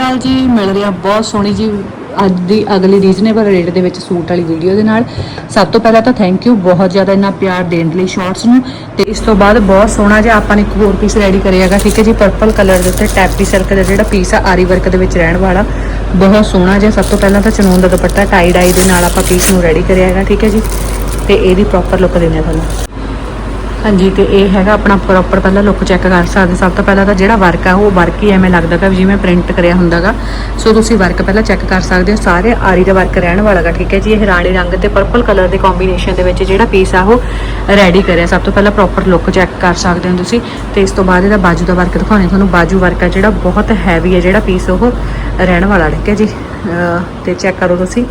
ਅਕਾਲ ਜੀ ਮਿਲ ਰਿਹਾ, ਬਹੁਤ ਸੋਹਣੀ ਜੀ, ਅੱਜ ਦੀ ਅਗਲੀ ਰੀਜ਼ਨੇਬਲ ਰੇਟ ਦੇ ਵਿੱਚ ਸੂਟ ਵਾਲੀ ਵੀਡੀਓ ਦੇ ਨਾਲ। ਸਭ ਤੋਂ ਪਹਿਲਾਂ ਤਾਂ ਥੈਂਕ ਯੂ ਬਹੁਤ ਜ਼ਿਆਦਾ ਇੰਨਾ ਪਿਆਰ ਦੇਣ ਲਈ ਸ਼ਾਰਟਸ ਨੂੰ। ਤੇ ਇਸ ਤੋਂ ਬਾਅਦ ਬਹੁਤ ਸੋਹਣਾ ਜਿਹਾ ਆਪਾਂ ਨੇ ਇੱਕ ਹੋਰ ਪੀਸ ਰੈਡੀ ਕਰਿਆਗਾ ਠੀਕ ਹੈ ਜੀ ਪਰਪਲ ਕਲਰ ਦੇ ਉੱਤੇ ਟੈਪੀ ਸਿਲਕ ਦਾ ਜਿਹੜਾ ਪੀਸ ਆ, ਆਰੀ ਵਰਕ ਦੇ ਵਿੱਚ ਰਹਿਣ ਵਾਲਾ। ਬਹੁਤ ਸੋਹਣਾ ਜਿਹਾ, ਸਭ ਤੋਂ ਪਹਿਲਾਂ ਤਾਂ ਚਨੂਨ ਦਾ ਦੁਪੱਟਾ ਟਾਈ ਡਾਈ ਦੇ ਨਾਲ ਆਪਾਂ ਪੀਸ ਨੂੰ ਰੈਡੀ ਕਰਿਆਗਾ ਠੀਕ ਹੈ ਜੀ। ਤੇ ਇਹਦੀ ਪ੍ਰੋਪਰ ਲੁੱਕ ਦਿੰਦੇ ਆ ਤੁਹਾਨੂੰ। ਹਾਂਜੀ, ਤੇ ਇਹ ਹੈਗਾ ਆਪਣਾ ਪ੍ਰੋਪਰ ਪਹਿਲਾਂ ਲੁੱਕ ਚੈੱਕ ਕਰ ਸਕਦੇ ਸਭ ਤੋਂ ਪਹਿਲਾਂ ਤਾਂ ਜਿਹੜਾ ਵਰਕ ਆ, ਉਹ ਵਰਕ ਹੀ ਐਵੇਂ ਲੱਗਦਾ ਕਿ ਜਿਵੇਂ ਪ੍ਰਿੰਟ ਕਰਿਆ ਹੁੰਦਾਗਾ। ਸੋ ਤੁਸੀਂ ਵਰਕ ਪਹਿਲਾਂ ਚੈੱਕ ਕਰ ਸਕਦੇ ਹੋ। ਸਾਰੇ ਆਰੀ ਦਾ ਵਰਕ ਰਹਿਣ ਵਾਲਾਗਾ ਠੀਕ ਹੈ ਜੀ। ਇਹ ਰਾਣੀ ਰੰਗ ਤੇ ਪਰਪਲ ਕਲਰ ਦੇ ਕੰਬੀਨੇਸ਼ਨ ਦੇ ਵਿੱਚ ਜਿਹੜਾ ਪੀਸ ਆ, ਉਹ ਰੈਡੀ ਕਰਿਆ। ਸਭ ਤੋਂ ਪਹਿਲਾਂ ਪ੍ਰੋਪਰ ਲੁੱਕ ਚੈੱਕ ਕਰ ਸਕਦੇ ਹੋ ਤੁਸੀਂ। ਤੇ ਇਸ ਤੋਂ ਬਾਅਦ ਇਹਦਾ ਬਾਜੂ ਦਾ ਵਰਕ ਦਿਖਾਉਣੇ ਤੁਹਾਨੂੰ ਬਾਜੂ ਵਰਕ ਆ ਜਿਹੜਾ ਬਹੁਤ ਹੈਵੀ ਹੈ ਜਿਹੜਾ ਪੀਸ ਉਹ ਰਹਿਣ ਵਾਲਾ, ਠੀਕ ਹੈ ਜੀ। ਅਹ, ਤੇ ਚੈੱਕ ਕਰੋ ਤੁਸੀਂ।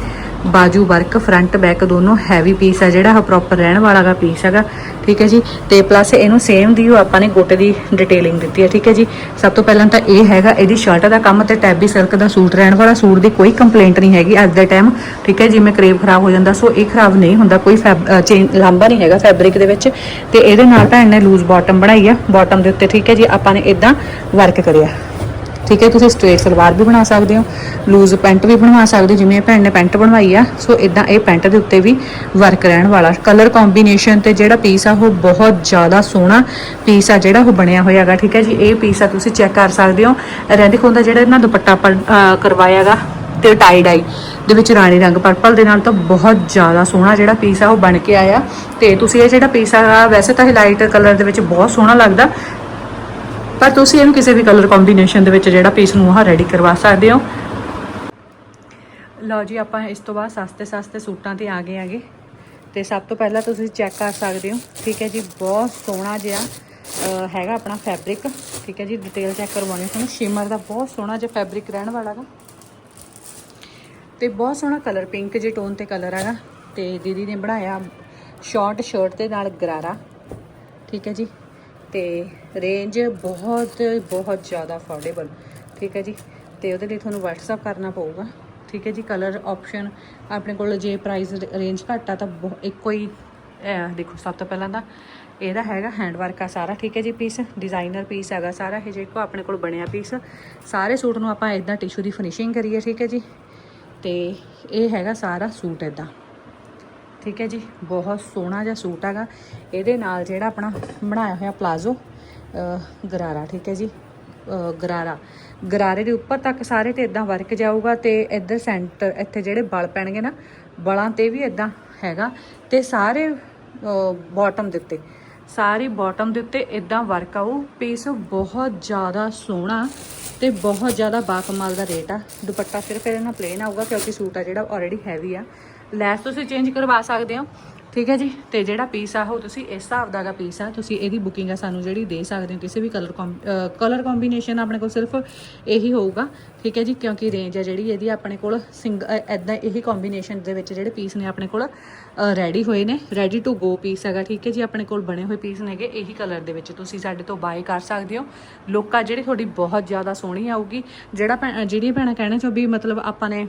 ਬਾਜੂ, ਵਰਕ ਫਰੰਟ ਬੈਕ ਦੋਨੋਂ ਹੈਵੀ ਪੀਸ ਆ ਜਿਹੜਾ ਉਹ ਪ੍ਰੋਪਰ ਰਹਿਣ ਵਾਲਾਗਾ ਪੀਸ ਹੈਗਾ, ਠੀਕ ਹੈ ਜੀ? ਤੇ ਪਲੱਸ ਇਹਨੂੰ ਸੇਮ ਦੀ ਉਹ ਆਪਾਂ ਨੇ ਗੋਟੇ ਦੀ ਡਿਟੇਲਿੰਗ ਦਿੱਤੀ ਹੈ, ਠੀਕ ਹੈ ਜੀ? ਸਭ ਤੋਂ ਪਹਿਲਾਂ ਤਾਂ ਇਹ ਹੈਗਾ, ਇਹਦੀ ਸ਼ਰਟ ਦਾ ਕੰਮ ਤੇ ਟੈਬੀ ਸਿਲਕ ਦਾ ਸੂਟ ਰਹਿਣ ਵਾਲਾ, ਸੂਟ ਦੀ ਕੋਈ ਕੰਪਲੇਂਟ ਨਹੀਂ ਹੈਗੀ ਅੱਜ ਦੇ ਟਾਈਮ ਠੀਕ ਹੈ ਜਿਵੇਂ ਕਰੇਬ ਖਰਾਬ ਹੋ ਜਾਂਦਾ, ਸੋ ਇਹ ਖਰਾਬ ਨਹੀਂ ਹੁੰਦਾ, ਕੋਈ ਚੇਂਜ ਲਾਂਬਾ ਨਹੀਂ ਹੈਗਾ ਫੈਬਰਿਕ ਦੇ ਵਿੱਚ। ਤੇ ਇਹਦੇ ਨਾਲ ਭੈਣ ਨੇ ਲੂਜ਼ ਬਾਟਮ ਬਣਾਈ ਆ ਬਾਟਮ ਦੇ ਉੱਤੇ, ਠੀਕ ਹੈ ਜੀ? ਆਪਾਂ ਨੇ ਇਦਾਂ ਵਰਕ ਕਰਿਆ। ਠੀਕ ਹੈ ਤੁਸੀਂ ਸਟ੍ਰੇਟ ਸਲਵਾਰ ਵੀ ਬਣਾ ਸਕਦੇ ਹੋ ਲੂਜ਼ ਪੈਂਟ ਵੀ ਬਣਵਾ ਸਕਦੇ ਹੋ ਜਿਵੇਂ ਇਹ ਭੈਣ ਨੇ ਪੈਂਟ ਬਣਵਾਈ ਆ ਸੋ ਇਦਾਂ ਇਹ ਪੈਂਟ ਦੇ ਉੱਤੇ ਵੀ ਵਰਕ ਰਹਿਣ ਵਾਲਾ। ਕਲਰ ਕੰਬੀਨੇਸ਼ਨ ਤੇ ਜਿਹੜਾ ਪੀਸ ਆ ਉਹ ਬਹੁਤ ਜ਼ਿਆਦਾ ਸੋਹਣਾ ਪੀਸ ਆ ਜਿਹੜਾ ਉਹ ਬਣਿਆ ਹੋਇਆ ਹੋਇਆਗਾ ਠੀਕ ਹੈ ਜੀ। ਇਹ ਪੀਸ ਆ ਤੁਸੀਂ ਚੈੱਕ ਕਰ ਸਕਦੇ ਹੋ। ਰਹਿੰਦੇ ਖੁੰਦਾ ਜਿਹੜਾ ਇਹਨਾਂ ਦੁਪੱਟਾ ਆਪਾਂ, ਅਹ, ਕਰਵਾਇਆਗਾ ਤੇ ਟਾਈ ਡਾਈ ਦੇ ਵਿੱਚ ਰਾਣੀ ਰੰਗ ਪਰਪਲ ਦੇ ਨਾਲ ਤਾਂ ਬਹੁਤ ਜ਼ਿਆਦਾ ਸੋਹਣਾ ਜਿਹੜਾ ਪੀਸ ਆ ਉਹ ਬਣ ਕੇ ਆਇਆ। ਤੇ ਤੁਸੀਂ ਇਹ ਜਿਹੜਾ ਪੀਸ ਆ ਵੈਸੇ ਤਾਂ ਇਹ ਲਾਈਟ ਕਲਰ ਦੇ ਵਿੱਚ ਬਹੁਤ ਸੋਹਣਾ ਲੱਗਦਾ ਪਰ ਤੁਸੀਂ ਇਹਨੂੰ ਕਿਸੇ ਵੀ ਕਲਰ ਕੰਬੀਨੇਸ਼ਨ ਦੇ ਵਿੱਚ ਜਿਹੜਾ ਪੀਸ ਨੂੰ ਆਹ ਰੈਡੀ ਕਰਵਾ ਸਕਦੇ ਹੋ। ਲਓ ਜੀ, ਆਪਾਂ ਇਸ ਤੋਂ ਬਾਅਦ ਸਸਤੇ ਸਸਤੇ ਸੂਟਾਂ ਤੇ ਆ ਗਏ ਆਗੇ ਤੇ ਸਭ ਤੋਂ ਪਹਿਲਾਂ ਤੁਸੀਂ ਚੈੱਕ ਕਰ ਸਕਦੇ ਹੋ। ਠੀਕ ਹੈ ਜੀ, ਬਹੁਤ ਸੋਹਣਾ ਜਿਹਾ ਹੈਗਾ ਆਪਣਾ ਫੈਬਰਿਕ ਠੀਕ ਹੈ ਜੀ ਡਿਟੇਲ ਚੈੱਕ ਕਰਵਾਉਣੀ ਤੁਹਾਨੂੰ। ਸ਼ਿਮਰ ਦਾ ਬਹੁਤ ਸੋਹਣਾ ਜਿਹਾ ਫੈਬਰਿਕ ਰਹਿਣ ਵਾਲਾ ਗਾ। ਤੇ ਬਹੁਤ ਸੋਹਣਾ ਕਲਰ ਪਿੰਕ ਜੇ ਟੋਨ ਤੇ ਕਲਰ ਹੈਗਾ ਤੇ ਦੀਦੀ ਨੇ ਬਣਾਇਆ ਸ਼ਾਰਟ ਸ਼ਰਟ ਦੇ ਨਾਲ ਗਰਾਰਾ। ਠੀਕ ਹੈ ਜੀ ਤੇ ਰੇਂਜ ਬਹੁਤ ਬਹੁਤ ਜ਼ਿਆਦਾ ਅਫੋਰਡੇਬਲ ਠੀਕ ਹੈ ਜੀ? ਤੇ ਉਹਦੇ ਲਈ ਤੁਹਾਨੂੰ WhatsApp ਕਰਨਾ ਪਊਗਾ, ਠੀਕ ਹੈ ਜੀ? ਕਲਰ ਆਪਸ਼ਨ ਆਪਣੇ ਕੋਲ ਜੇ ਪ੍ਰਾਈਸ ਰੇਂਜ ਘੱਟ ਆ ਤਾਂ ਬਹੁ- ਇੱਕੋ ਹੀ ਦੇਖੋ, ਸਭ ਤੋਂ ਪਹਿਲਾਂ ਤਾਂ ਇਹਦਾ ਹੈਗਾ ਹੈਂਡਵਰਕ ਆ ਸਾਰਾ, ਠੀਕ ਹੈ ਜੀ ਪੀਸ ਡਿਜ਼ਾਈਨਰ ਪੀਸ ਹੈਗਾ ਸਾਰਾ, ਇਹ ਜਿਹੜਾ ਆਪਣੇ ਕੋਲ ਬਣਿਆ ਪੀਸ ਸਾਰੇ ਸੂਟ ਨੂੰ ਆਪਾਂ ਇਦਾਂ ਟਿਸ਼ੂ ਦੀ ਫਿਨਿਸ਼ਿੰਗ ਕਰੀਏ, ਠੀਕ ਹੈ ਜੀ? ਤੇ ਇਹ ਹੈਗਾ ਸਾਰਾ ਸੂਟ ਇਦਾਂ ਠੀਕ ਹੈ ਜੀ, ਬਹੁਤ ਸੋਹਣਾ ਜਿਹਾ ਸੂਟ ਹੈਗਾ। ਇਹਦੇ ਨਾਲ ਜਿਹੜਾ ਆਪਣਾ ਬਣਾਇਆ ਹੋਇਆ ਪਲਾਜ਼ੋ ਗਰਾਰਾ, ਠੀਕ ਹੈ ਜੀ ਗਰਾਰਾ। ਗਰਾਰੇ ਦੇ ਉੱਪਰ ਤੱਕ ਸਾਰੇ ਤੇ ਇਦਾਂ ਵਰਕ ਜਾਊਗਾ ਤੇ ਇੱਧਰ ਸੈਂਟਰ, ਇੱਥੇ ਜਿਹੜੇ ਬਲ ਪੈਣਗੇ ਨਾ, ਬਲਾਂ ਤੇ ਵੀ ਇਦਾਂ ਹੈਗਾ ਤੇ ਸਾਰੇ ਬਾਟਮ ਦੇ ਉੱਤੇ। ਸਾਰੀ ਬਾਟਮ ਦੇ ਉੱਤੇ ਇਦਾਂ ਵਰਕ ਆਊ ਪੀਸ ਬਹੁਤ ਜ਼ਿਆਦਾ ਸੋਹਣਾ ਤੇ ਬਹੁਤ ਜ਼ਿਆਦਾ ਬਾਕਮਾਲ ਦਾ ਰੇਟ ਆ। ਦੁਪੱਟਾ ਸਿਰਫ ਇਹਦੇ ਨਾਲ ਪਲੇਨ ਆਊਗਾ ਕਿਉਂਕਿ ਸੂਟ ਆ ਜਿਹੜਾ ਆਲਰੇਡੀ ਹੈਵੀ ਆ। ਲੈਸ ਤੁਸੀਂ ਚੇਂਜ ਕਰਵਾ ਸਕਦੇ ਹੋ। ਠੀਕ ਹੈ ਜੀ? ਤੇ ਜਿਹੜਾ ਪੀਸ ਆ, ਉਹ ਤੁਸੀਂ ਇਸ ਹਿਸਾਬ ਦਾਗਾ ਪੀਸ ਆ, ਤੁਸੀਂ ਇਹਦੀ ਬੁਕਿੰਗ ਆ ਸਾਨੂੰ ਜਿਹੜੀ ਦੇ ਸਕਦੇ ਹੋ। ਕਿਸੇ ਵੀ ਕਲਰ ਕਲਰ ਕੰਬੀਨੇਸ਼ਨ ਆਪਣੇ ਕੋਲ ਸਿਰਫ ਇਹੀ ਹੋਊਗਾ। ਠੀਕ ਹੈ ਜੀ? ਕਿਉਂਕਿ ਰੇਂਜ ਆ ਜਿਹੜੀ ਇਹਦੀ ਆਪਣੇ ਕੋਲ ਸਿੰਗ ਐਦਾਂ ਇਹੀ ਕੰਬੀਨੇਸ਼ਨ ਦੇ ਵਿੱਚ ਜਿਹੜੇ ਪੀਸ ਨੇ ਆਪਣੇ ਕੋਲ ਰੈਡੀ ਹੋਏ ਨੇ। ਰੈਡੀ ਟੂ ਗੋ ਪੀਸ ਹੈਗਾ। ਠੀਕ ਹੈ ਜੀ? ਆਪਣੇ ਕੋਲ ਬਣੇ ਹੋਏ ਪੀਸ ਨੇਗੇ। ਇਹੀ ਕਲਰ ਦੇ ਵਿੱਚ ਤੁਸੀਂ ਸਾਡੇ ਤੋਂ ਬਾਏ ਕਰ ਸਕਦੇ ਹੋ। ਲੋਕਾਂ ਜਿਹੜੀ ਤੁਹਾਡੀ ਬਹੁਤ ਜ਼ਿਆਦਾ ਸੋਹਣੀ ਆਊਗੀ। ਜਿਹੜਾ ਭੈ- ਜਿਹੜੀਆਂ ਭੈਣਾਂ ਕਹਿਣਾ ਚਾਹੋ ਵੀ ਮਤਲਬ ਆਪਾਂ ਨੇ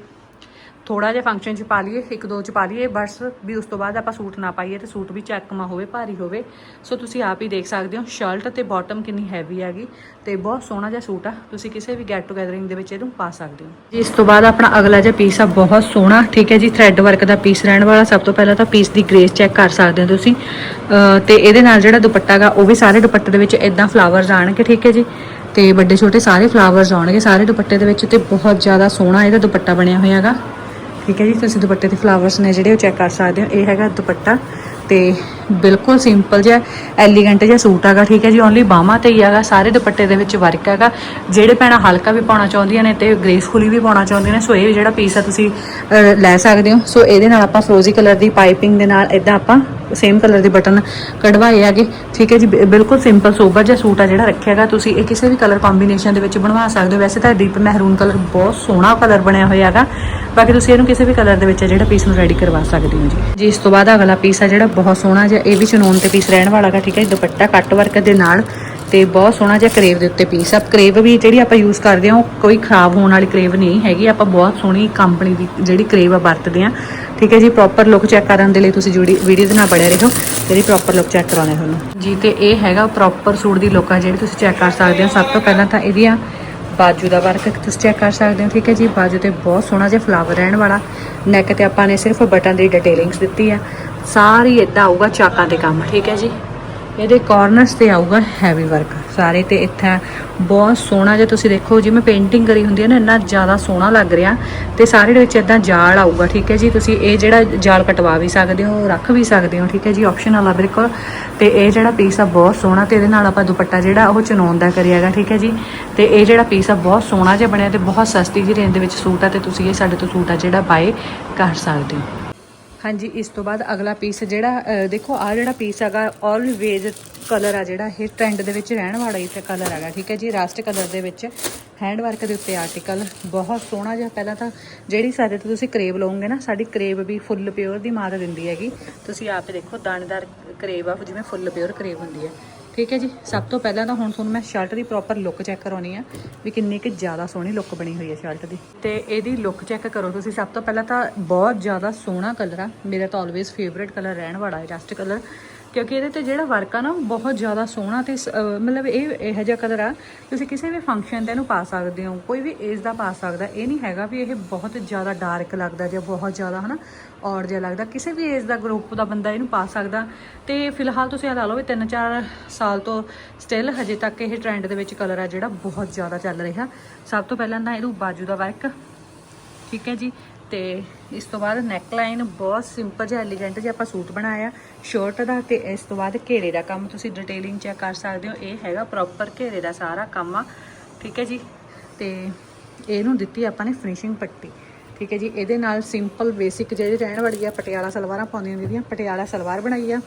ਥੋੜਾ ਜਿਹਾ ਫੰਕਸ਼ਨ ਚ ਪਾ ਲਈਏ, ਇੱਕ ਦੋ ਚ ਪਾ ਲਈਏ, ਬਸ ਵੀ ਉਸ ਤੋਂ ਬਾਅਦ ਆਪਾਂ ਸੂਟ ਨਾ ਪਾਈਏ ਤੇ ਸੂਟ ਵੀ ਚੈੱਕਮਾ ਹੋਵੇ, ਭਾਰੀ ਹੋਵੇ। ਸੋ ਤੁਸੀਂ ਆਪ ਹੀ ਦੇਖ ਸਕਦੇ ਹੋ ਸ਼ਰਟ ਤੇ ਬਾਟਮ ਕਿੰਨੀ ਹੈਵੀ ਹੈਗੀ ਤੇ ਬਹੁਤ ਸੋਹਣਾ ਜਿਹਾ ਸੂਟ ਆ। ਤੁਸੀਂ ਕਿਸੇ ਵੀ ਗੈਟ ਟੂਗੇਦਰਿੰਗ ਦੇ ਵਿੱਚ ਇਹਨੂੰ ਪਾ ਸਕਦੇ ਹੋ। ਜੀ, ਇਸ ਤੋਂ ਬਾਅਦ ਆਪਣਾ ਅਗਲਾ ਜਿਹਾ ਪੀਸ ਆ, ਬਹੁਤ ਸੋਹਣਾ, ਠੀਕ ਹੈ ਜੀ ਥ੍ਰੈਡ ਵਰਕ ਦਾ ਪੀਸ ਰਹਿਣ ਵਾਲਾ। ਸਭ ਤੋਂ ਪਹਿਲਾਂ ਤਾਂ ਪੀਸ ਦੀ ਗ੍ਰੇਸ ਚੈੱਕ ਕਰ ਸਕਦੇ ਹੋ ਤੁਸੀਂ। ਅਹ, ਤੇ ਇਹਦੇ ਨਾਲ ਜਿਹੜਾ ਦੁਪੱਟਾ ਗਾ, ਉਹ ਵੀ ਸਾਰੇ ਦੁਪੱਟੇ ਦੇ ਵਿੱਚ ਇਦਾਂ ਫਲਾਵਰਸ ਆਣਗੇ, ਠੀਕ ਹੈ ਜੀ। ਤੇ ਵੱਡੇ ਛੋਟੇ ਸਾਰੇ ਫਲਾਵਰਸ ਆਉਣਗੇ ਸਾਰੇ ਦੁਪੱਟੇ ਦੇ ਵਿੱਚ ਤੇ ਬਹੁਤ ਜ਼ਿਆਦਾ ਸੋਹਣਾ ਇਹਦਾ ਦੁਪੱਟਾ ਬਣਿਆ ਹੋਇਆ ਹੈਗਾ ਠੀਕ ਹੈ ਜੀ ਤੁਸੀਂ ਦੁਪੱਟੇ ਦੇ ਫਲਾਵਰਸ ਨੇ ਜਿਹੜੇ ਉਹ ਚੈੱਕ ਕਰ ਸਕਦੇ ਹੋ। ਇਹ ਹੈਗਾ ਦੁਪੱਟਾ ਤੇ ਬਿਲਕੁਲ ਸਿੰਪਲ ਜਿਹਾ ਐਲੀਗੈਂਟ ਜਿਹਾ ਸੂਟ ਹੈਗਾ, ਠੀਕ ਹੈ ਜੀ ਓਨਲੀ ਬਾਹਾਂ ਤੇ ਹੀ ਹੈਗਾ, ਸਾਰੇ ਦੁਪੱਟੇ ਦੇ ਵਿੱਚ ਵਰਕ ਹੈਗਾ। ਜਿਹੜੇ ਭੈਣਾਂ ਹਲਕਾ ਵੀ ਪਾਉਣਾ ਚਾਹੁੰਦੀਆਂ ਨੇ ਤੇ ਗ੍ਰੇਸਫੁਲੀ ਵੀ ਪਾਉਣਾ ਚਾਹੁੰਦੀਆਂ ਨੇ ਸੋ ਇਹ ਜਿਹੜਾ ਪੀਸ ਆ ਤੁਸੀਂ ਲੈ ਸਕਦੇ ਹੋ। ਸੋ ਇਹਦੇ ਨਾਲ ਆਪਾਂ ਫਰੋਜ਼ੀ ਕਲਰ ਦੀ ਪਾਈਪਿੰਗ ਦੇ ਨਾਲ ਇਦਾਂ ਆਪਾਂ ਸੇਮ ਕਲਰ ਦੇ ਬਟਨ ਕਢਵਾਏ ਹੈਗੇ। ਠੀਕ ਹੈ ਜੀ ਬਿਲਕੁਲ ਸਿੰਪਲ ਸੋਬਰ ਜਿਹਾ ਸੂਟ ਆ ਜਿਹੜਾ ਰੱਖਿਆਗਾ ਤੁਸੀਂ ਇਹ ਕਿਸੇ ਵੀ ਕਲਰ ਕੰਬੀਨੇਸ਼ਨ ਦੇ ਵਿੱਚ ਬਣਵਾ ਸਕਦੇ ਹੋ। ਵੈਸੇ ਤਾਂ ਡੀਪ ਮਹਿਰੂਨ ਕਲਰ ਬਹੁਤ ਸੋਹਣਾ ਕਲਰ ਬਣਿਆ ਹੋਇਆ ਹੈਗਾ। ਬਾਕੀ ਤੁਸੀਂ ਇਹਨੂੰ ਕਿਸੇ ਵੀ ਕਲਰ ਦੇ ਵਿੱਚ ਜਿਹੜਾ ਪੀਸ ਨੂੰ ਰੈਡੀ ਕਰਵਾ ਸਕਦੇ ਹੋ ਜੀ। ਜੀ, ਇਸ ਤੋਂ ਬਾਅਦ ਅਗਲਾ ਪੀਸ ਆ ਜਿਹੜਾ ਬਹੁਤ ਸੋਹਣਾ ਜਿਹਾ, ਇਹ ਵੀ ਚਨੋਨ ਤੇ ਪੀਸ ਰਹਿਣ ਵਾਲਾ ਹੈਗਾ। ਠੀਕ ਹੈ ਦੁਪੱਟਾ ਕੱਟ ਵਰਕ ਦੇ ਨਾਲ ਤੇ ਬਹੁਤ ਸੋਹਣਾ ਜਿਹਾ ਕਰੇਵ ਦੇ ਉੱਤੇ ਪੀਸ ਆ। ਕਰੇਵ ਵੀ ਜਿਹੜੀ ਆਪਾਂ ਯੂਜ਼ ਕਰਦੇ ਹਾਂ, ਉਹ ਕੋਈ ਖਰਾਬ ਹੋਣ ਵਾਲੀ ਕਰੇਵ ਨਹੀਂ ਹੈਗੀ। ਆਪਾਂ ਬਹੁਤ ਸੋਹਣੀ ਕੰਪਨੀ ਦੀ ਜਿਹੜੀ ਕਰੇਵ ਆ ਵਰਤਦੇ ਆ ਠੀਕ ਹੈ ਜੀ ਪ੍ਰੋਪਰ ਲੁੱਕ ਚੈੱਕ ਕਰਨ ਦੇ ਲਈ ਤੁਸੀਂ ਜੁੜੀ ਵੀਡੀਓ ਦੇ ਨਾਲ ਬੜੇ ਰਹੋ। ਜਿਹੜੀ ਪ੍ਰੋਪਰ ਲੁੱਕ ਚੈੱਕ ਕਰਾਉਣੇ ਤੁਹਾਨੂੰ ਜੀ, ਤੇ ਇਹ ਹੈਗਾ ਪ੍ਰੋਪਰ ਸੂਟ ਦੀ ਲੁੱਕ ਆ, ਜਿਹੜੀ ਤੁਸੀਂ ਚੈੱਕ ਕਰ ਸਕਦੇ ਹੋ। ਸਭ ਤੋਂ ਪਹਿਲਾਂ ਤਾਂ ਇਹਦੀਆਂ ਬਾਜੂ ਦਾ ਵਰਕ ਤੁਸੀਂ ਚੈੱਕ ਕਰ ਸਕਦੇ ਹੋ। ਠੀਕ ਹੈ ਜੀ, ਬਾਜੂ ਤੇ ਬਹੁਤ ਸੋਹਣਾ ਜਿਹਾ ਫਲਾਵਰ ਰਹਿਣ ਵਾਲਾ। ਨੈਕ ਤੇ ਆਪਾਂ ਨੇ ਸਿਰਫ ਬਟਨ ਦੀ ਡਿਟੇਲਿੰਗਸ ਦਿੱਤੀ ਆ। ਸਾਰੀ ਇਦਾਂ ਆਊਗਾ ਚਾਕਾਂ ਤੇ ਕੰਮ। ਠੀਕ ਹੈ ਜੀ। ਇਹਦੇ ਕਾਰਨਰਸ ਤੇ ਆਊਗਾ ਹੈਵੀ ਵਰਕ ਸਾਰੇ ਤੇ ਇੱਥੇ ਬਹੁਤ ਸੋਹਣਾ ਜੇ ਤੁਸੀਂ ਦੇਖੋ, ਜਿਵੇਂ ਪੇਂਟਿੰਗ ਕਰੀ ਹੁੰਦੀ ਹੈ ਨਾ, ਇੰਨਾ ਜ਼ਿਆਦਾ ਸੋਹਣਾ ਲੱਗ ਰਿਹਾ। ਤੇ ਸਾਰੇ ਦੇ ਵਿੱਚ ਇਦਾਂ ਜਾਲ ਆਊਗਾ, ਠੀਕ ਹੈ ਜੀ? ਤੁਸੀਂ ਇਹ ਜਿਹੜਾ ਜਾਲ ਕਟਵਾ ਵੀ ਸਕਦੇ ਹੋ, ਰੱਖ ਵੀ ਸਕਦੇ ਹੋ, ਠੀਕ ਹੈ ਜੀ? ਆਪਸ਼ਨਲ ਆ ਬਿਲਕੁਲ। ਤੇ ਇਹ ਜਿਹੜਾ ਪੀਸ ਆ ਬਹੁਤ ਸੋਹਣਾ ਤੇ ਇਹਦੇ ਨਾਲ ਆਪਾਂ ਦੁਪੱਟਾ ਜਿਹੜਾ ਉਹ ਚਨੌਨ ਦਾ ਕਰਿਆਗਾ ਠੀਕ ਹੈ ਜੀ? ਤੇ ਇਹ ਜਿਹੜਾ ਪੀਸ ਆ ਬਹੁਤ ਸੋਹਣਾ ਜਿਹਾ ਬਣਿਆ ਤੇ ਬਹੁਤ ਸਸਤੀ ਜਿਹੀ ਰੇਂਜ ਦੇ ਵਿੱਚ ਸੂਟ ਆ ਤੇ ਤੁਸੀਂ ਇਹ ਸਾਡੇ ਤੋਂ ਸੂਟ ਆ ਜਿਹੜਾ ਬਾਏ ਕਰ ਸਕਦੇ ਹੋ। ਹਾਂਜੀ, ਇਸ ਤੋਂ ਬਾਅਦ ਅਗਲਾ ਪੀਸ ਜਿਹੜਾ ਦੇਖੋ ਆ ਜਿਹੜਾ ਪੀਸ ਹੈਗਾ ਆਲਵੇਜ਼ ਕਲਰ ਆ ਜਿਹੜਾ, ਇਹ ਟ੍ਰੈਂਡ ਦੇ ਵਿੱਚ ਰਹਿਣ ਵਾਲਾ ਹੀ ਤੇ ਕਲਰ ਹੈਗਾ, ਠੀਕ ਹੈ ਜੀ? ਰਾਸ਼ਟ ਕਲਰ ਦੇ ਵਿੱਚ ਹੈਂਡ ਵਰਕ ਦੇ ਉੱਤੇ ਆਰਟੀਕਲ ਬਹੁਤ ਸੋਹਣਾ ਜਿਹਾ ਪਹਿਲਾਂ ਤਾਂ ਜਿਹੜੀ ਸਾਡੇ ਤੋਂ ਤੁਸੀਂ ਕਰੇਬ ਲਓਗੇ ਨਾ, ਸਾਡੀ ਕਰੇਬ ਵੀ ਫੁੱਲ ਪਿਓਰ ਦੀ ਮਾਰ ਦਿੰਦੀ ਹੈਗੀ। ਤੁਸੀਂ ਆਪ ਦੇਖੋ, ਦਾਣੇਦਾਰ ਕਰੇਬ ਆ, ਜਿਵੇਂ ਫੁੱਲ ਪਿਓਰ ਕਰੇਬ ਹੁੰਦੀ ਹੈ। ਠੀਕ ਹੈ ਜੀ। ਸਭ ਤੋਂ ਪਹਿਲਾਂ ਤਾਂ ਹੁਣ ਤੁਹਾਨੂੰ ਮੈਂ ਸ਼ਰਟ ਦੀ ਪ੍ਰੋਪਰ ਲੁੱਕ ਚੈੱਕ ਕਰਾਉਣੀ ਆ ਵੀ ਕਿੰਨੀ ਕਿ ਜ਼ਿਆਦਾ ਸੋਹਣੀ ਲੁੱਕ ਬਣੀ ਹੋਈ ਹੈ ਸ਼ਰਟ ਦੀ। ਤੇ ਇਹਦੀ ਲੁੱਕ ਚੈੱਕ ਕਰੋ ਤੁਸੀਂ। ਸਭ ਤੋਂ ਪਹਿਲਾਂ ਤਾਂ ਬਹੁਤ ਜ਼ਿਆਦਾ ਸੋਹਣਾ ਕਲਰ ਆ। ਮੇਰਾ ਤਾਂ ਆਲਵੇਜ਼ ਫੇਵਰੇਟ ਕਲਰ ਰਹਿਣ ਵਾਲਾ ਹੈ ਰਸਟ ਕਲਰ ਕਿਉਂਕਿ ਇਹਦੇ ਤੇ ਜਿਹੜਾ ਵਰਕ ਆ ਨਾ, ਉਹ ਬਹੁਤ ਜ਼ਿਆਦਾ ਸੋਹਣਾ ਤੇ ਮਤਲਬ ਇਹ, ਇਹੋ ਜਿਹਾ ਕਲਰ ਆ, ਤੁਸੀਂ ਕਿਸੇ ਵੀ ਫੰਕਸ਼ਨ ਤੇ ਇਹਨੂੰ ਪਾ ਸਕਦੇ ਹੋ, ਕੋਈ ਵੀ ਏਜ ਦਾ ਪਾ ਸਕਦਾ, ਇਹ ਨਹੀਂ ਹੈਗਾ ਵੀ ਇਹ ਬਹੁਤ ਜ਼ਿਆਦਾ ਡਾਰਕ ਲੱਗਦਾ ਜਾਂ ਬਹੁਤ ਜ਼ਿਆਦਾ, ਹਨਾ ਔਰ ਜਿਹਾ ਲੱਗਦਾ। ਕਿਸੇ ਵੀ ਏਜ ਦਾ ਗਰੁੱਪ ਦਾ ਬੰਦਾ ਇਹਨੂੰ ਪਾ ਸਕਦਾ। ਤੇ ਫਿਲਹਾਲ ਤੁਸੀਂ ਇਹ ਲਾ ਲਓ ਵੀ 3-4 ਸਾਲ ਤੋਂ ਸਟਿਲ ਹਜੇ ਤੱਕ ਇਹ ਟ੍ਰੈਂਡ ਦੇ ਵਿੱਚ ਕਲਰ ਆ ਜਿਹੜਾ ਬਹੁਤ ਜ਼ਿਆਦਾ ਚੱਲ ਰਿਹਾ। ਸਭ ਤੋਂ ਪਹਿਲਾਂ ਤਾਂ ਇਹਨੂੰ ਬਾਜੂ ਦਾ ਵਰਕ ਠੀਕ ਹੈ ਜੀ? ਤੇ ਇਸ ਤੋਂ ਬਾਅਦ ਨੈਕ ਲਾਈਨ ਬਹੁਤ ਸਿੰਪਲ ਜਿਹਾ ਐਲੀਗੈਂਟ ਜਿਹਾ ਆਪਾਂ ਸੂਟ ਬਣਾਇਆ ਸ਼ਰਟ ਦਾ ਤੇ ਇਸ ਤੋਂ ਬਾਅਦ ਘੇਰੇ ਦਾ ਕੰਮ ਤੁਸੀਂ ਡਿਟੇਲਿੰਗ ਚੈੱਕ ਕਰ ਸਕਦੇ ਹੋ, ਇਹ ਹੈਗਾ ਪ੍ਰੋਪਰ ਘੇਰੇ ਦਾ ਸਾਰਾ ਕੰਮ ਆ, ਠੀਕ ਹੈ ਜੀ? ਤੇ ਇਹਨੂੰ ਦਿੱਤੀ ਆਪਾਂ ਨੇ ਫਿਨਿਸ਼ਿੰਗ ਪੱਟੀ, ਠੀਕ ਹੈ ਜੀ? ਇਹਦੇ ਨਾਲ ਸਿੰਪਲ ਬੇਸਿਕ ਜਿਹੜੀ ਰਹਿਣ ਵਾਲੀ ਆ, ਪਟਿਆਲਾ ਸਲਵਾਰਾਂ ਪਾਉਂਦੀਆਂ ਜਿਹੜੀਆਂ ਪਟਿਆਲਾ ਸਲਵਾਰ ਬਣਾਈ ਆ।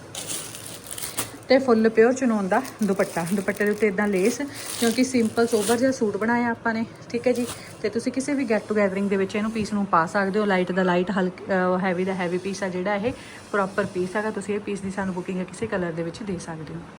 ਤੇ ਫੁੱਲ ਪਿਓਰ ਚੁਣਾਉਣ ਦਾ ਦੁਪੱਟਾ। ਦੁਪੱਟੇ ਦੇ ਉੱਤੇ ਇਦਾਂ ਲੇਸ ਕਿਉਂਕਿ ਸਿੰਪਲ ਸੋਬਰ ਜਿਹਾ ਸੂਟ ਬਣਾਇਆ ਆਪਾਂ ਨੇ, ਠੀਕ ਹੈ ਜੀ? ਤੇ ਤੁਸੀਂ ਕਿਸੇ ਵੀ ਗੈਟ ਟੂ ਗੈਦਰਿੰਗ ਦੇ ਵਿੱਚ ਇਹਨੂੰ ਪੀਸ ਨੂੰ ਪਾ ਸਕਦੇ ਹੋ। ਲਾਈਟ ਦਾ ਲਾਈਟ ਹਲਕ ਹੈਵੀ ਦਾ ਹੈਵੀ ਪੀਸ ਆ ਜਿਹੜਾ ਇਹ ਪ੍ਰੋਪਰ ਪੀਸ ਹੈਗਾ। ਤੁਸੀਂ ਇਹ ਪੀਸ ਦੀ ਸਾਨੂੰ ਬੁਕਿੰਗ ਕਿਸੇ ਕਲਰ ਦੇ ਵਿੱਚ ਦੇ ਸਕਦੇ ਹੋ।